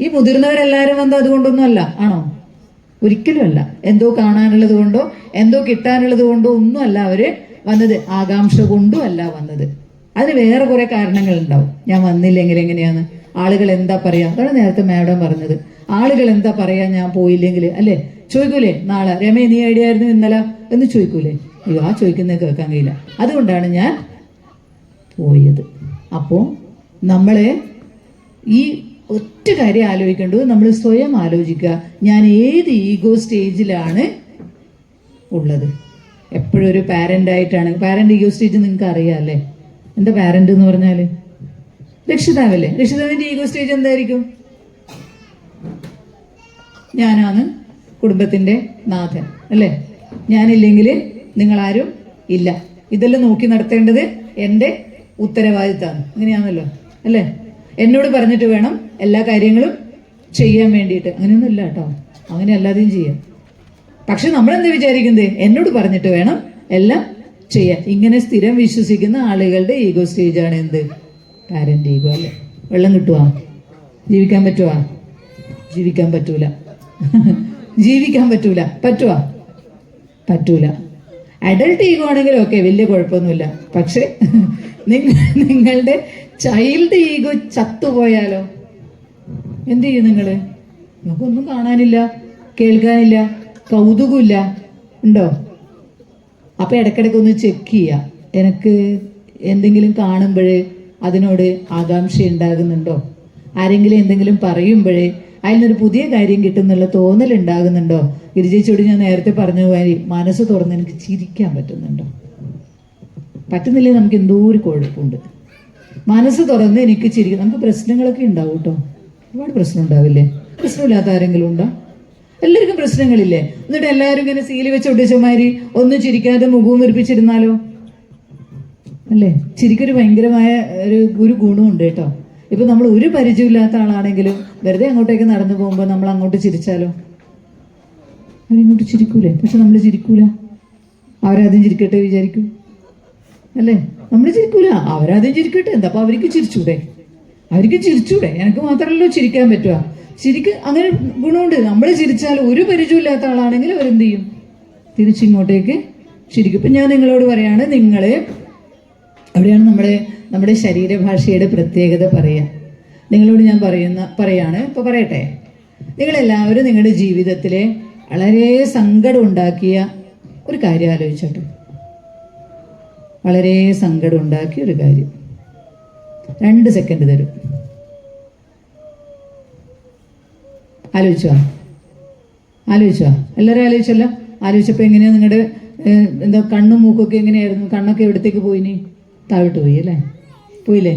ഈ മുതിർന്നവരെല്ലാവരും വന്നത് അതുകൊണ്ടൊന്നും അല്ല. ആണോ? ഒരിക്കലും അല്ല. എന്തോ കാണാനുള്ളത് കൊണ്ടോ എന്തോ കിട്ടാനുള്ളത് കൊണ്ടോ ഒന്നും അല്ല അവർ വന്നത്. ആകാംക്ഷ കൊണ്ടും അല്ല വന്നത്. അതിന് വേറെ കുറെ കാരണങ്ങൾ ഉണ്ടാവും ഞാൻ വന്നില്ലെങ്കിൽ എങ്ങനെയാണ് ആളുകൾ എന്താ പറയാ? അതാണ് നേരത്തെ മാഡം പറഞ്ഞത്. ആളുകൾ എന്താ പറയാ ഞാൻ പോയില്ലെങ്കിൽ അല്ലേ? ചോദിക്കൂലേ? നാളെ. രമേ നീ എവിടെയായിരുന്നു ഇന്നലെ? എന്ന് ചോദിക്കൂലേ? അയ്യോ ആ ചോദിക്കുന്നത് കേൾക്കാൻ കഴിയില്ല. അതുകൊണ്ടാണ് ഞാൻ പോയത്. അപ്പോൾ നമ്മളെ ഈ ഒറ്റ കാര്യം ആലോചിക്കേണ്ടത് നമ്മൾ സ്വയം ആലോചിക്കുക ഞാൻ ഏത് ഈഗോ സ്റ്റേജിലാണ് ഉള്ളത്. എപ്പോഴും ഒരു പാരന്റ് ആയിട്ടാണ്. പാരന്റ് ഈഗോ സ്റ്റേജ് നിങ്ങൾക്ക് അറിയാം അല്ലേ? എന്റെ പാരന്റ് എന്ന് പറഞ്ഞാൽ രക്ഷിതാവല്ലേ? രക്ഷിതാവിന്റെ ഈഗോ സ്റ്റേജ് എന്തായിരിക്കും? ഞാനാണ് കുടുംബത്തിന്റെ നാഥൻ അല്ലേ? ഞാനില്ലെങ്കിൽ നിങ്ങളാരും ഇല്ല. ഇതെല്ലാം നോക്കി നടത്തേണ്ടത് എന്റെ ഉത്തരവാദിത്തമാണ്. അങ്ങനെയാണല്ലോ അല്ലേ? എന്നോട് പറഞ്ഞിട്ട് വേണം എല്ലാ കാര്യങ്ങളും ചെയ്യാൻ വേണ്ടിയിട്ട്. അങ്ങനെയൊന്നുമില്ല കേട്ടോ. അങ്ങനെ അല്ലാതെയും ചെയ്യാം. പക്ഷെ നമ്മൾ എന്താ വിചാരിക്കുന്നത്? എന്നോട് പറഞ്ഞിട്ട് വേണം എല്ലാം ചെയ്യാൻ. ഇങ്ങനെ സ്ഥിരം വിശ്വസിക്കുന്ന ആളുകളുടെ ഈഗോ സ്റ്റേജാണ് എന്ത്? പാരന്റ് ഈഗോ അല്ലേ? വെള്ളം കിട്ടുവാ? ജീവിക്കാൻ പറ്റുവാ? ജീവിക്കാൻ പറ്റൂല. ജീവിക്കാൻ പറ്റൂല. പറ്റുവാ? പറ്റൂല. അഡൾട്ട് ഈഗോ ആണെങ്കിലും ഓക്കെ വലിയ കുഴപ്പമൊന്നുമില്ല. പക്ഷേ നിങ്ങ നിങ്ങളുടെ ചൈൽഡ് ഈഗോ ചത്തുപോയാലോ? എന്ത് ചെയ്യും നിങ്ങൾ? നമുക്കൊന്നും കാണാനില്ല കേൾക്കാനില്ല കൗതുകമില്ല. ഉണ്ടോ? അപ്പൊ ഇടയ്ക്കിടയ്ക്ക് ഒന്ന് ചെക്ക് ചെയ്യുക എനിക്ക് എന്തെങ്കിലും കാണുമ്പോൾ അതിനോട് ആകാംക്ഷ ഉണ്ടാകുന്നുണ്ടോ ആരെങ്കിലും എന്തെങ്കിലും പറയുമ്പോഴേ അതിനൊരു പുതിയ കാര്യം കിട്ടുന്നുള്ള തോന്നൽ ഉണ്ടാകുന്നുണ്ടോ ഗിരിജയിച്ചോട് ഞാൻ നേരത്തെ പറഞ്ഞ കാര്യം മനസ്സ് തുറന്ന് എനിക്ക് ചിരിക്കാൻ പറ്റുന്നുണ്ടോ? പറ്റുന്നില്ലേ? നമുക്ക് എന്തോ ഒരു കുഴപ്പമുണ്ട്. മനസ്സ് തുറന്ന് എനിക്ക് ചിരിക്കും. നമുക്ക് പ്രശ്നങ്ങളൊക്കെ ഉണ്ടാവും കേട്ടോ ഒരുപാട് പ്രശ്നം ഉണ്ടാവില്ലേ? പ്രശ്നമില്ലാത്ത ആരെങ്കിലും ഉണ്ടോ? എല്ലാവർക്കും പ്രശ്നങ്ങളില്ലേ? എന്നിട്ട് എല്ലാവരും ഇങ്ങനെ സീൽ വെച്ച് ഒട്ടിച്ചമാതിരി ഒന്നും ചിരിക്കാതെ മുഖവും വിരിപ്പിച്ചിരുന്നാലോ അല്ലേ? ചിരിക്കൊരു ഭയങ്കരമായ ഒരു ഒരു ഗുണമുണ്ട് കേട്ടോ ഇപ്പൊ നമ്മൾ ഒരു പരിചയമില്ലാത്ത ആളാണെങ്കിലും വെറുതെ അങ്ങോട്ടേക്ക് നടന്നു പോകുമ്പോൾ നമ്മൾ അങ്ങോട്ട് ചിരിച്ചാലോ? അവരിങ്ങോട്ട് ചിരിക്കൂലേ? പക്ഷെ നമ്മൾ ചിരിക്കൂല. അവരാദ്യം ചിരിക്കട്ടെ വിചാരിക്കും. അല്ലേ? നമ്മൾ ചിരിക്കൂല. അവരാദ്യം ചിരിക്കട്ടെ. എന്താ അപ്പൊ അവർക്ക് ചിരിച്ചൂടെ? അവർക്ക് ചിരിച്ചൂടെ? എനിക്ക് മാത്രമല്ലോ ചിരിക്കാൻ പറ്റുക. ശരിക്ക് അങ്ങനെ ഗുണമുണ്ട്. നമ്മൾ ചിരിച്ചാൽ ഒരു പരിചയമില്ലാത്ത ആളാണെങ്കിൽ അവരെന്ത് ചെയ്യും? തിരിച്ചിങ്ങോട്ടേക്ക് ശരിക്കും ഇപ്പം ഞാൻ നിങ്ങളോട് പറയാണ് നിങ്ങൾ അവിടെയാണ് നമ്മുടെ നമ്മുടെ ശരീരഭാഷയുടെ പ്രത്യേകത പറയുക നിങ്ങളോട് ഞാൻ പറയുന്ന പറയാണ് ഇപ്പോൾ പറയട്ടെ. നിങ്ങളെല്ലാവരും നിങ്ങളുടെ ജീവിതത്തിലെ വളരെ സങ്കടം ഉണ്ടാക്കിയ ഒരു കാര്യം ആലോചിച്ചോട്ടെ. വളരെ സങ്കടം ഉണ്ടാക്കിയ ഒരു കാര്യം. രണ്ട് സെക്കൻഡ് തരും. ആലോചിച്ചോ? ആലോചിച്ചോ? എല്ലാവരും ആലോചിച്ചല്ല? ആലോചിച്ചപ്പോൾ എങ്ങനെയാ നിങ്ങളുടെ എന്താ കണ്ണും മൂക്കൊക്കെ എങ്ങനെയായിരുന്നു? കണ്ണൊക്കെ എവിടത്തേക്ക് പോയിനി താഴോട്ട് പോയി അല്ലേ? പോയില്ലേ?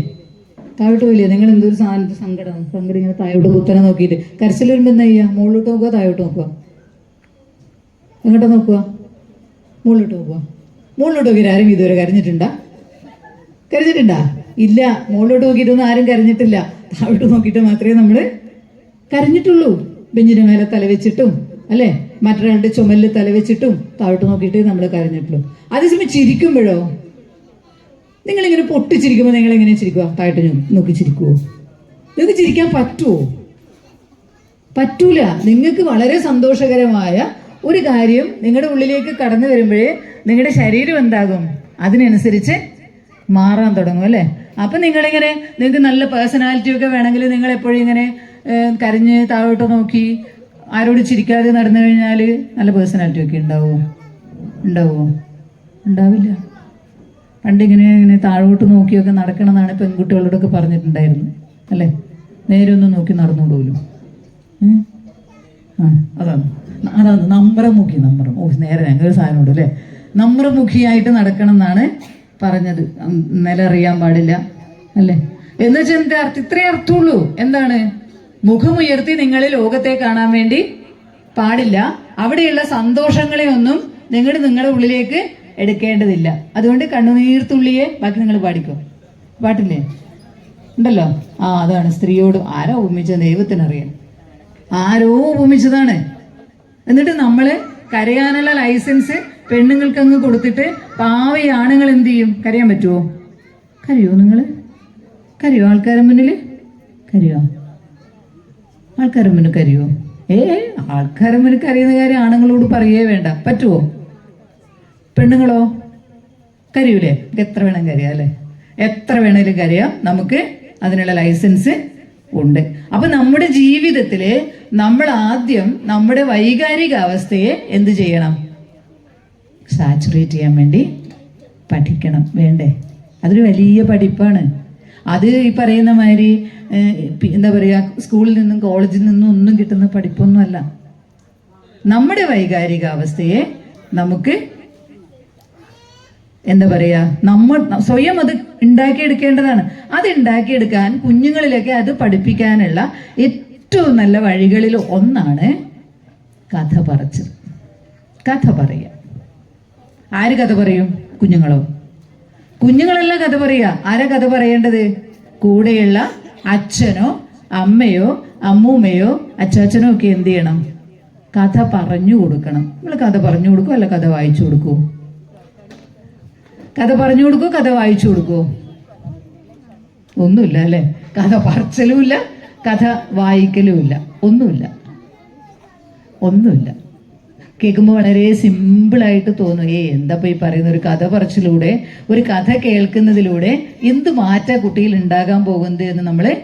താഴോട്ട് പോയില്ലേ? നിങ്ങൾ എന്തൊരു സാധനത്ത് സങ്കടം സങ്കടം ഇങ്ങനെ താഴോട്ട് കുത്തനെ നോക്കിയിട്ട്. കരച്ചിൽ വരുമ്പോൾ എന്താ ചെയ്യുക മുകളിലോട്ട് നോക്കുക താഴോട്ട് നോക്കുക എങ്ങോട്ടാ നോക്കുക മുകളിലോട്ട് നോക്കുക മുകളിലോട്ട് നോക്കി ആരും ഇതുവരെ കരഞ്ഞിട്ടുണ്ടാ? കരഞ്ഞിട്ടുണ്ടാ? ഇല്ല മുകളിലോട്ട് നോക്കിയിട്ടൊന്നും ആരും കരഞ്ഞിട്ടില്ല. താഴോട്ട് നോക്കിയിട്ട് മാത്രമേ നമ്മൾ കരഞ്ഞിട്ടുള്ളൂ. ബെഞ്ചിന് മേലെ തലവെച്ചിട്ടും അല്ലേ? മറ്റൊരാളുടെ ചുമലിൽ തലവെച്ചിട്ടും താഴോട്ട് നോക്കിയിട്ട് നമ്മൾ കരഞ്ഞിട്ടുള്ളൂ. അതേസമയം ചിരിക്കുമ്പോഴോ? നിങ്ങളിങ്ങനെ പൊട്ടിച്ചിരിക്കുമ്പോൾ നിങ്ങൾ എങ്ങനെ ചിരിക്കുക? താഴോട്ട് നോക്കി ചിരിക്കുവോ? നിങ്ങൾക്ക് ചിരിക്കാൻ പറ്റുമോ പറ്റൂല. നിങ്ങൾക്ക് വളരെ സന്തോഷകരമായ ഒരു കാര്യം നിങ്ങളുടെ ഉള്ളിലേക്ക് കടന്നു വരുമ്പോഴേ നിങ്ങളുടെ ശരീരം എന്താകും? അതിനനുസരിച്ച് മാറാൻ തുടങ്ങും അല്ലേ? അപ്പം നിങ്ങളിങ്ങനെ നിങ്ങൾക്ക് നല്ല പേഴ്സണാലിറ്റി ഒക്കെ വേണമെങ്കിൽ നിങ്ങൾ എപ്പോഴും ഇങ്ങനെ കരഞ്ഞ് താഴോട്ട് നോക്കി ആരോട് ചിരിക്കാതെ നടന്നു കഴിഞ്ഞാൽ നല്ല പേഴ്സണാലിറ്റി ഒക്കെ ഉണ്ടാവുമോ ഉണ്ടാവുമോ ഉണ്ടാവില്ല. പണ്ട് ഇങ്ങനെ താഴോട്ട് നോക്കിയൊക്കെ നടക്കണമെന്നാണ് പെൺകുട്ടികളോടൊക്കെ പറഞ്ഞിട്ടുണ്ടായിരുന്നു. അല്ലേ? നേരെ ഒന്ന് നോക്കി നടന്നുകൂടുമല്ലോ അതാണ്. അതാണ് നമ്രമുഖി നമ്രം. ഓ നേരെ ഞങ്ങൾ സാധനമുണ്ട് അല്ലേ? നമ്രമുഖിയായിട്ട് നടക്കണം എന്നാണ് പറഞ്ഞത്. നിലറിയാൻ പാടില്ല. അല്ലേ? എന്ന് വെച്ചാൽ എന്താ അർത്ഥം? ഇത്രേ അർത്ഥമുള്ളൂ. എന്താണ്? മുഖമുയർത്തി നിങ്ങൾ ലോകത്തെ കാണാൻ വേണ്ടി പാടില്ല. അവിടെയുള്ള സന്തോഷങ്ങളെ ഒന്നും നിങ്ങൾ നിങ്ങളുടെ ഉള്ളിലേക്ക് എടുക്കേണ്ടതില്ല. അതുകൊണ്ട് കണ്ണുനീർത്തുള്ളിയെ ബാക്കി നിങ്ങൾ പാടിക്കോ. പാട്ടില്ലേ? ഉണ്ടല്ലോ? ആ അതാണ്. സ്ത്രീയോട് ആരാ ഒമ്മിച്ച ദൈവത്തിനറിയാം. ആരോ ഉപമിച്ചതാണ്. എന്നിട്ട് നമ്മൾ കരയാനുള്ള ലൈസൻസ് പെണ്ണുങ്ങൾക്ക് അങ്ങ് കൊടുത്തിട്ട് പാവ ആണുങ്ങൾ എന്ത് ചെയ്യും? കരയാൻ പറ്റുമോ കരയോ നിങ്ങൾ കരയോ ആൾക്കാരെ മുന്നിൽ കരയോ? ആൾക്കാരെ മുന്നിൽ കരയോ? ഏ ആൾക്കാരെ മുന്നിൽ കരയുന്ന കാര്യം ആണുങ്ങളോട് പറയേ വേണ്ട. പറ്റുമോ പെണ്ണുങ്ങളോ? കരയൂലേ? എത്ര വേണം കരയാം അല്ലേ? എത്ര വേണേലും കരയാം. നമുക്ക് അതിനുള്ള ലൈസൻസ് ഉണ്ട്. അപ്പൊ നമ്മുടെ ജീവിതത്തിൽ നമ്മൾ ആദ്യം നമ്മുടെ വൈകാരിക അവസ്ഥയെ എന്ത് ചെയ്യണം? സാച്ചുറേറ്റ് ചെയ്യാൻ വേണ്ടി പഠിക്കണം. വേണ്ടേ? അതൊരു വലിയ പഠിപ്പാണ്. അത് ഈ പറയുന്ന മാതിരി എന്താ പറയുക സ്കൂളിൽ നിന്നും കോളേജിൽ നിന്നും ഒന്നും കിട്ടുന്ന പഠിപ്പൊന്നുമല്ല. നമ്മുടെ വൈകാരിക അവസ്ഥയെ നമുക്ക് എന്താ പറയുക നമ്മൾ സ്വയം അത് ഉണ്ടാക്കിയെടുക്കേണ്ടതാണ്. അത് ഉണ്ടാക്കിയെടുക്കാൻ കുഞ്ഞുങ്ങളിലൊക്കെ അത് പഠിപ്പിക്കാനുള്ള ഏറ്റവും നല്ല വഴികളിൽ ഒന്നാണ് കഥ പറച്ചത് കഥ പറയുക. ആര് കഥ പറയും? കുഞ്ഞുങ്ങളോ? കുഞ്ഞുങ്ങളല്ല കഥ പറയുക. ആരാ കഥ പറയേണ്ടത്? കൂടെയുള്ള അച്ഛനോ അമ്മയോ അമ്മൂമ്മയോ അച്ചാച്ചനോ ഒക്കെ എന്ത് ചെയ്യണം? കഥ പറഞ്ഞു കൊടുക്കണം. നമ്മൾ കഥ പറഞ്ഞു കൊടുക്കും അല്ല കഥ വായിച്ചു കൊടുക്കുമോ കഥ പറഞ്ഞു കൊടുക്കോ കഥ വായിച്ചു കൊടുക്കോ? ഒന്നുമില്ല അല്ലേ? കഥ പറച്ചലുമില്ല കഥ വായിക്കലുമില്ല ഒന്നുമില്ല. ഒന്നുമില്ല. കേൾക്കുമ്പോൾ വളരെ സിമ്പിളായിട്ട് തോന്നും ഏ എന്താ ഈ പറയുന്ന ഒരു കഥ പറച്ചിലൂടെ ഒരു കഥ കേൾക്കുന്നതിലൂടെ എന്ത് മാറ്റ കുട്ടിയിൽ ഉണ്ടാകാൻ പോകുന്നത് എന്ന് നമ്മൾ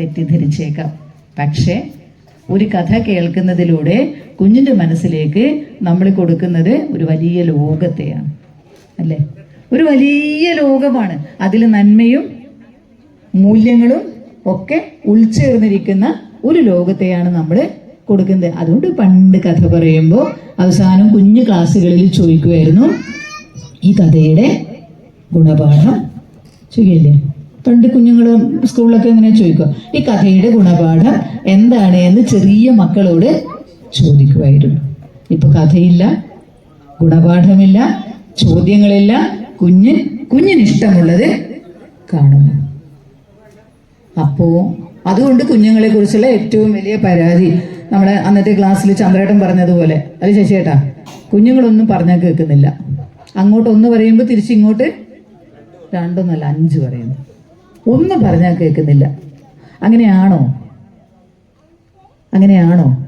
തെറ്റിദ്ധരിച്ചേക്കാം. പക്ഷേ ഒരു കഥ കേൾക്കുന്നതിലൂടെ കുഞ്ഞിന്റെ മനസ്സിലേക്ക് നമ്മൾ കൊടുക്കുന്നത് ഒരു വലിയ ലോകത്തെയാണ്. അല്ലേ? ഒരു വലിയ ലോകമാണ്. അതിൽ നന്മയും മൂല്യങ്ങളും ഒക്കെ ഉൾച്ചേർന്നിരിക്കുന്ന ഒരു ലോകത്തെയാണ് നമ്മൾ കൊടുക്കുന്നത്. അതുകൊണ്ട് പണ്ട് കഥ പറയുമ്പോൾ അവസാനം കുഞ്ഞു ക്ലാസ്സുകളിൽ ചോദിക്കുമായിരുന്നു ഈ കഥയുടെ ഗുണപാഠം ചോദിക്കില്ലേ പണ്ട് കുഞ്ഞുങ്ങൾ സ്കൂളിലൊക്കെ ഇങ്ങനെ ചോദിക്കുക ഈ കഥയുടെ ഗുണപാഠം എന്താണ്? എന്ന് ചെറിയ മക്കളോട് ചോദിക്കുമായിരുന്നു ഇപ്പൊ കഥയില്ല ഗുണപാഠമില്ല ചോദ്യങ്ങളില്ല കുഞ്ഞ് കുഞ്ഞിന് ഇഷ്ടമുള്ളത് കാണുന്നു. അപ്പോ അതുകൊണ്ട് കുഞ്ഞുങ്ങളെ കുറിച്ചുള്ള ഏറ്റവും വലിയ പരാതി നമ്മളെ അന്നത്തെ ക്ലാസ്സിൽ ചന്ദ്രേട്ടൻ പറഞ്ഞതുപോലെ. അത് ശശിയേട്ടാ കുഞ്ഞുങ്ങളൊന്നും പറഞ്ഞാൽ കേൾക്കുന്നില്ല. അങ്ങോട്ട് ഒന്ന് പറയുമ്പോൾ തിരിച്ചിങ്ങോട്ട് രണ്ടൊന്നല്ല അഞ്ച് പറയുന്നു. ഒന്നും പറഞ്ഞാൽ കേൾക്കുന്നില്ല. അങ്ങനെയാണോ? അങ്ങനെയാണോ?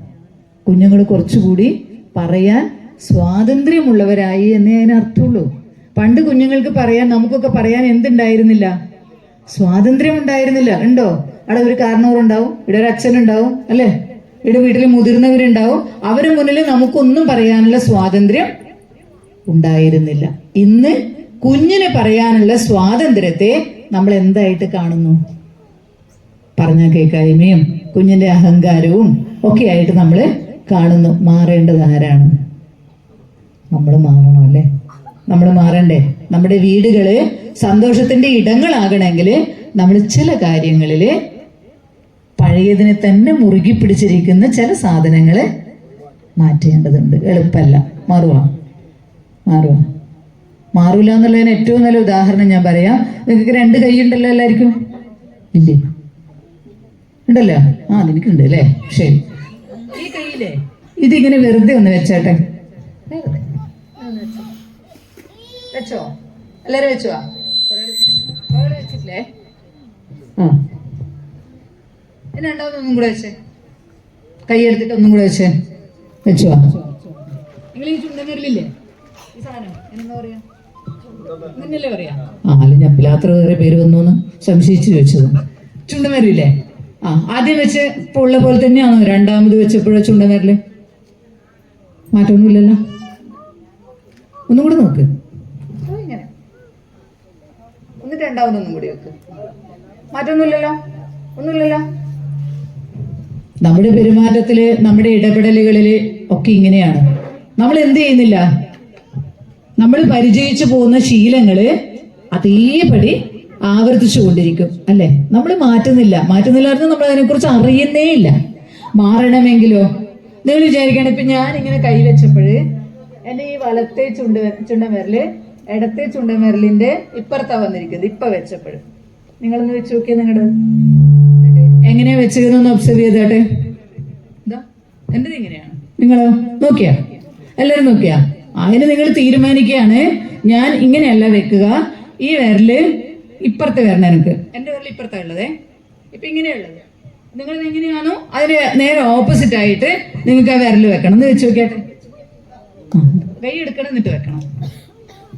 കുഞ്ഞുങ്ങൾ കുറച്ചുകൂടി പറയാൻ സ്വാതന്ത്ര്യമുള്ളവരായി എന്നേ അതിനർത്ഥമുള്ളൂ. പണ്ട് കുഞ്ഞുങ്ങൾക്ക് പറയാൻ നമുക്കൊക്കെ പറയാൻ എന്തുണ്ടായിരുന്നില്ല? സ്വാതന്ത്ര്യം ഉണ്ടായിരുന്നില്ല. ഉണ്ടോ? അവിടെ ഒരു കാരണവരുണ്ടാവും ഇവിടെ ഒരു അച്ഛനുണ്ടാവും അല്ലേ? ഇവിടെ വീട്ടിൽ മുതിർന്നവരുണ്ടാവും. അവരുടെ മുന്നിൽ നമുക്കൊന്നും പറയാനുള്ള സ്വാതന്ത്ര്യം ഉണ്ടായിരുന്നില്ല. ഇന്ന് കുഞ്ഞിന് പറയാനുള്ള സ്വാതന്ത്ര്യത്തെ നമ്മൾ എന്തായിട്ട് കാണുന്നു? പറഞ്ഞ കേൾക്കായ്മയും കുഞ്ഞിന്റെ അഹങ്കാരവും ഒക്കെ ആയിട്ട് നമ്മൾ കാണുന്നു. മാറേണ്ടത് ആരാണ്? നമ്മൾ മാറണം അല്ലേ? നമ്മൾ മാറണ്ടേ? നമ്മുടെ വീടുകൾ സന്തോഷത്തിന്റെ ഇടങ്ങളാകണമെങ്കിൽ നമ്മൾ ചില കാര്യങ്ങളിൽ പഴയതിനെ തന്നെ മുറുകി പിടിച്ചിരിക്കുന്ന ചില സാധനങ്ങൾ മാറ്റേണ്ടതുണ്ട്. എളുപ്പമല്ല മാറുവാ. മാറുവാ. മാറൂല എന്നുള്ളതിന് ഏറ്റവും നല്ല ഉദാഹരണം ഞാൻ പറയാം. നിങ്ങൾക്ക് രണ്ട് കൈ ഉണ്ടല്ലോ എല്ലാവർക്കും? ഇല്ലേ? ഉണ്ടല്ലോ? ആ നിനക്കുണ്ട് അല്ലേ? ശരി. ഈ കയ്യിലേ ഇതിങ്ങനെ വെറുതെ ഒന്ന് വെച്ചാട്ടെ. വെറുതെ. വെച്ചോ. എല്ലാരും വെച്ചോ? വെച്ചിട്ടില്ലേ? എന്നാ ഇനി ഒന്നും കൂടെ വെച്ചേ. കൈ എടുത്തിട്ട് ഒന്നും കൂടെ വെച്ചേ. വെച്ചോ? നിങ്ങൾ ഈ ചുണ്ടനരിലില്ലേ ഈ സാധനം. എന്താ പറയാ? ആ അല്ല ഞപ്പിലാത്ര വേറെ പേര് വന്നു എന്ന് സംശയിച്ചു ചോദിച്ചത്. ചുണ്ടമരില്ലേ ആ ആദ്യം വെച്ച് ഇപ്പോൾ ഉള്ള പോലെ തന്നെയാണോ? രണ്ടാമത് വെച്ചപ്പോഴോ ചുണ്ടമരൽ? മാറ്റമൊന്നുമില്ലല്ലോ ഒന്നും കൂടെ നോക്ക്. എന്നിട്ട് രണ്ടാമതൊന്നും കൂടി വെക്ക്. മറ്റൊന്നുമില്ലല്ലോ? ഒന്നുമില്ലല്ലോ? നമ്മുടെ പെരുമാറ്റത്തിൽ നമ്മുടെ ഇടപെടലുകളിൽ ഒക്കെ ഇങ്ങനെയാണ്. നമ്മൾ എന്ത് ചെയ്യുന്നില്ല? നമ്മൾ പരിചയിച്ചു പോകുന്ന ശീലങ്ങൾ അതേപടി ആവർത്തിച്ചു കൊണ്ടിരിക്കും അല്ലെ? നമ്മൾ മാറ്റുന്നില്ല. മാറ്റുന്നില്ലായിരുന്നു നമ്മൾ അതിനെക്കുറിച്ച് അറിയുന്നേ ഇല്ല. മാറണമെങ്കിലോ? നിങ്ങൾ വിചാരിക്കണം ഇപ്പൊ ഞാൻ ഇങ്ങനെ കൈ വെച്ചപ്പോഴ് എന്റെ ഈ വലത്തെ ചുണ്ട് ചുണ്ടമരൽ ഇടത്തെ ചുണ്ടമരലിന്റെ ഇപ്പുറത്താ വന്നിരിക്കുന്നത്. ഇപ്പൊ നിങ്ങൾ ഒന്ന് വെച്ച് നോക്കിയാ നിങ്ങളുടെ എങ്ങനെയാ വെച്ചതെന്നൊന്ന് ഒബ്സർവ് ചെയ്തോട്ടെ എന്താ എന്റേത് ഇങ്ങനെയാണ്. നിങ്ങളോ നോക്കിയാ? എല്ലാരും നോക്കിയാ? അതിന് നിങ്ങൾ തീരുമാനിക്കുകയാണ്. ഞാൻ ഇങ്ങനെയല്ല വെക്കുക. ഈ വിരൽ ഇപ്പുറത്തെ വരണം എനിക്ക്. എന്റെ വിരൽ ഇപ്പുറത്താ ഉള്ളതേ. ഇപ്പൊ ഇങ്ങനെയുള്ളത് നിങ്ങൾ എങ്ങനെയാണോ അതിന് നേരെ ഓപ്പോസിറ്റ് ആയിട്ട് നിങ്ങൾക്ക് ആ വിരൽ വെക്കണം. എന്ന് വെച്ച് നോക്കിയാട്ടെ. കൈ എടുക്കണം എന്നിട്ട് വെക്കണം.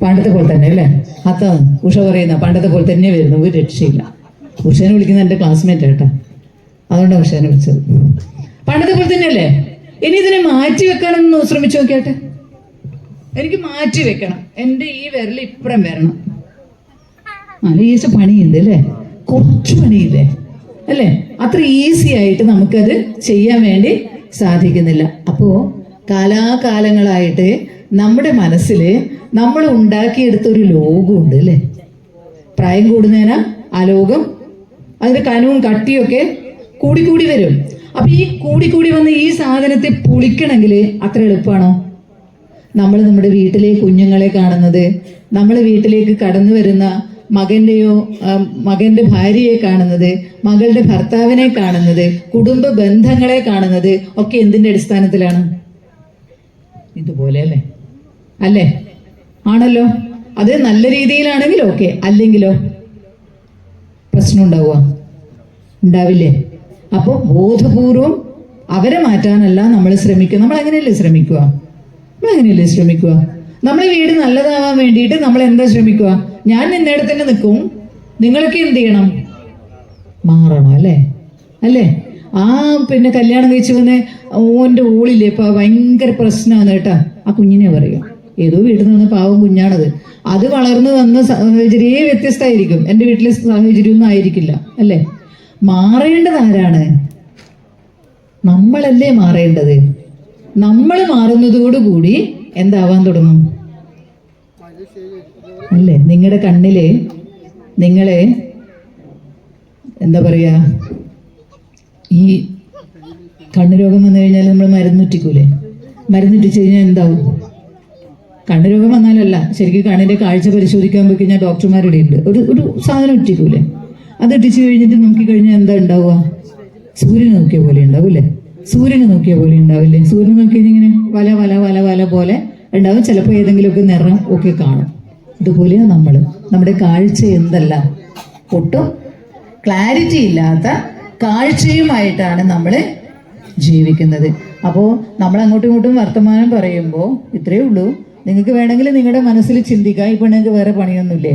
പണ്ടത്തെ പോലെ തന്നെ അല്ലേ അത്ത ഉഷ പറയുന്ന പണ്ടത്തെ പോലെ തന്നെ വരുന്നു ഒരു രക്ഷയില്ല. ഉഷനെ വിളിക്കുന്ന എന്റെ ക്ലാസ്മേറ്റ് കേട്ടാ അതുകൊണ്ടാണ് ഉഷേനെ വിളിച്ചത്. പണ്ടത്തെ പോലെ തന്നെയല്ലേ ഇനി ഇതിനെ മാറ്റി വെക്കണമെന്ന് ശ്രമിച്ചു നോക്കിയാട്ടെ. എനിക്ക് മാറ്റി വെക്കണം. എന്റെ ഈ വിരൽ ഇപ്പുറം വരണം. നല്ല ഈശ പണിയുണ്ട് അല്ലേ? കുറച്ച് പണിയില്ലേ അല്ലേ? അത്ര ഈസി ആയിട്ട് നമുക്കത് ചെയ്യാൻ വേണ്ടി സാധിക്കുന്നില്ല. അപ്പോൾ കാലാകാലങ്ങളായിട്ട് നമ്മുടെ മനസ്സിൽ നമ്മൾ ഉണ്ടാക്കിയെടുത്ത ഒരു ലോകമുണ്ട് അല്ലേ? പ്രായം കൂടുന്നതിനാ ആ ലോകം. അതിന് കനവും കട്ടിയൊക്കെ കൂടിക്കൂടി വരും. അപ്പൊ ഈ കൂടിക്കൂടി വന്ന് ഈ സാധനത്തെ പുളിക്കണമെങ്കിൽ അത്ര എളുപ്പമാണോ നമ്മൾ നമ്മുടെ വീട്ടിലെ കുഞ്ഞുങ്ങളെ കാണുന്നത് നമ്മൾ വീട്ടിലേക്ക് കടന്നു വരുന്ന മകന്റെയോ മകന്റെ ഭാര്യയെ കാണുന്നത് മകളുടെ ഭർത്താവിനെ കാണുന്നത് കുടുംബ ബന്ധങ്ങളെ കാണുന്നത് ഒക്കെ എന്തിന്റെ അടിസ്ഥാനത്തിലാണ്? ഇതുപോലെ അല്ലേ? അല്ലേ? ആണല്ലോ. അത് നല്ല രീതിയിലാണെങ്കിൽ ഓക്കെ. അല്ലെങ്കിലോ? പ്രശ്നം ഉണ്ടാവുക ഉണ്ടാവില്ലേ? അപ്പോൾ ബോധപൂർവം അവരെ മാറ്റാനല്ല നമ്മൾ ശ്രമിക്കുക. നമ്മൾ അങ്ങനെയല്ലേ ശ്രമിക്കുക? നമ്മൾ അങ്ങനെയല്ലേ ശ്രമിക്കുക? നമ്മളെ വീട് നല്ലതാവാൻ വേണ്ടിയിട്ട് നമ്മൾ എന്താ ശ്രമിക്കുക? ഞാൻ നിന്നേടെ തന്നെ നിൽക്കും. നിങ്ങളൊക്കെ എന്ത് ചെയ്യണം? മാറണം അല്ലേ? അല്ലേ? ആ പിന്നെ കല്യാണം കഴിച്ചു വന്ന് ഓന്റെ ഓളില്ലേ ഇപ്പൊ ഭയങ്കര പ്രശ്നമാണ് കേട്ടോ. ആ കുഞ്ഞിനെ പറയുക. ഏതോ വീട്ടിൽ നിന്ന് പാവം കുഞ്ഞാണത്. അത് വളർന്നു വന്ന സാഹചര്യമേ വ്യത്യസ്തമായിരിക്കും. എന്റെ വീട്ടിലെ സാഹചര്യം ഒന്നും ആയിരിക്കില്ല അല്ലേ? മാറേണ്ടത് ആരാണ്? നമ്മളല്ലേ മാറേണ്ടത്? നമ്മൾ മാറുന്നതോടുകൂടി എന്താവാൻ തുടങ്ങും? അല്ലേ? നിങ്ങളുടെ കണ്ണിൽ നിങ്ങളെ എന്താ പറയാ ഈ കണ്ണുരോഗം വന്നു കഴിഞ്ഞാൽ നമ്മൾ മരുന്നുറ്റിക്കൂലേ മരുന്നുറ്റിച്ച് കഴിഞ്ഞാൽ എന്താവും? കണ്ണ് രോഗം വന്നാലല്ല ശരിക്കും കണ്ണിന്റെ കാഴ്ച പരിശോധിക്കാൻ പോയി കഴിഞ്ഞാൽ ഡോക്ടർമാരുടെ ഉണ്ട് ഒരു ഒരു സാധനം ഇട്ടിക്കൂലേ? അത് ഇട്ടിച്ച് കഴിഞ്ഞിട്ട് നോക്കി കഴിഞ്ഞാൽ എന്താ ഉണ്ടാവുക സൂര്യനെ നോക്കിയ പോലെ ഉണ്ടാവില്ലേ സൂര്യനെ നോക്കിയ പോലെ ഉണ്ടാവില്ലേ സൂര്യനെ നോക്കി ഇങ്ങനെ വല വല വല വല പോലെ ഉണ്ടാവും ചിലപ്പോൾ ഏതെങ്കിലുമൊക്കെ നിറം ഒക്കെ കാണും. ഇതുപോലെയാണ് നമ്മൾ നമ്മുടെ കാഴ്ച എന്തല്ല? ഒട്ടും ക്ലാരിറ്റി ഇല്ലാത്ത കാഴ്ചയുമായിട്ടാണ് നമ്മൾ ജീവിക്കുന്നത്. അപ്പോൾ നമ്മൾ അങ്ങോട്ടും ഇങ്ങോട്ടും വർത്തമാനം പറയുമ്പോൾ ഇത്രയേ ഉള്ളൂ. നിങ്ങൾക്ക് വേണമെങ്കിൽ നിങ്ങളുടെ മനസ്സിൽ ചിന്തിക്കാം. ഇപ്പൊ നിങ്ങൾക്ക് വേറെ പണിയൊന്നുമില്ലേ?